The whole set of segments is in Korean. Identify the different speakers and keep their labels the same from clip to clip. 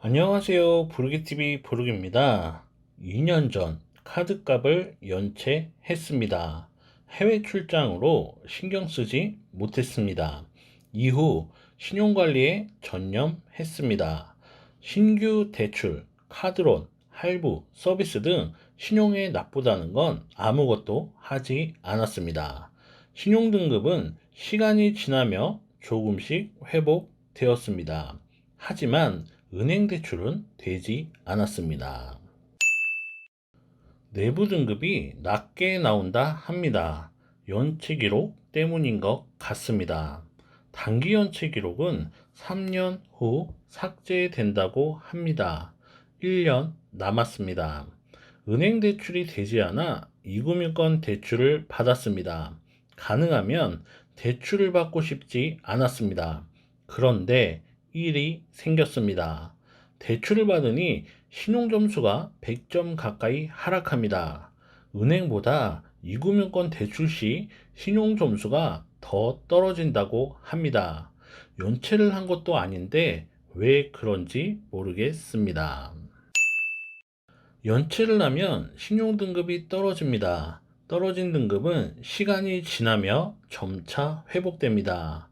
Speaker 1: 안녕하세요. 부르기TV 부르기입니다. 2년 전 카드값을 연체했습니다. 해외 출장으로 신경 쓰지 못했습니다. 이후 신용관리에 전념했습니다. 신규 대출, 카드론, 할부, 서비스 등 신용에 나쁘다는 건 아무것도 하지 않았습니다. 신용등급은 시간이 지나며 조금씩 회복되었습니다. 하지만 은행 대출은 되지 않았습니다. 내부 등급이 낮게 나온다 합니다. 연체 기록 때문인 것 같습니다. 단기 연체 기록은 3년 후 삭제된다고 합니다. 1년 남았습니다. 은행 대출이 되지 않아 이금융권 대출을 받았습니다. 가능하면 대출을 받고 싶지 않았습니다. 그런데 일이 생겼습니다. 대출을 받으니 신용점수가 100점 가까이 하락합니다. 은행보다 이금융권 대출 시 신용점수가 더 떨어진다고 합니다. 연체를 한 것도 아닌데 왜 그런지 모르겠습니다. 연체를 하면 신용등급이 떨어집니다. 떨어진 등급은 시간이 지나며 점차 회복됩니다.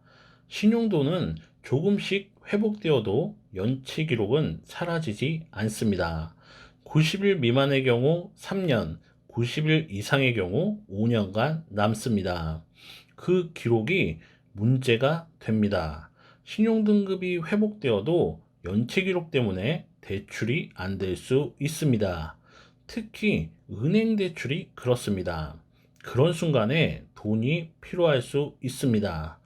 Speaker 1: 신용도는 조금씩 회복되어도 연체 기록은 사라지지 않습니다. 90일 미만의 경우 3년, 90일 이상의 경우 5년간 남습니다. 그 기록이 문제가 됩니다. 신용등급이 회복되어도 연체 기록 때문에 대출이 안 될 수 있습니다. 특히 은행 대출이 그렇습니다. 그런 순간에 돈이 필요할 수 있습니다.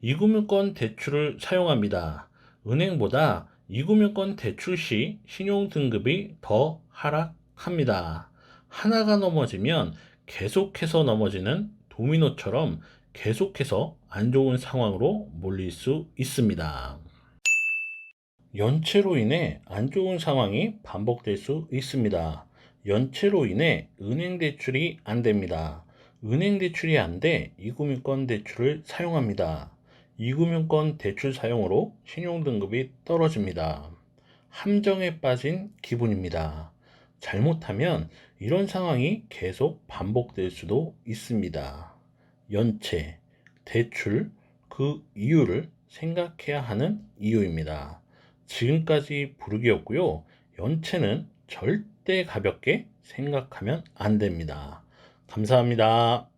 Speaker 1: 이금융권 대출을 사용합니다. 은행보다 이금융권 대출 시 신용 등급이 더 하락합니다. 하나가 넘어지면 계속해서 넘어지는 도미노처럼 계속해서 안 좋은 상황으로 몰릴 수 있습니다. 연체로 인해 안 좋은 상황이 반복될 수 있습니다. 연체로 인해 은행 대출이 안 됩니다. 은행 대출이 안 돼 이금융권 대출을 사용합니다. 이금융권 대출 사용으로 신용등급이 떨어집니다. 함정에 빠진 기분입니다. 잘못하면 이런 상황이 계속 반복될 수도 있습니다. 연체, 대출, 그 이유를 생각해야 하는 이유입니다. 지금까지 부르기였고요. 연체는 절대 가볍게 생각하면 안 됩니다. 감사합니다.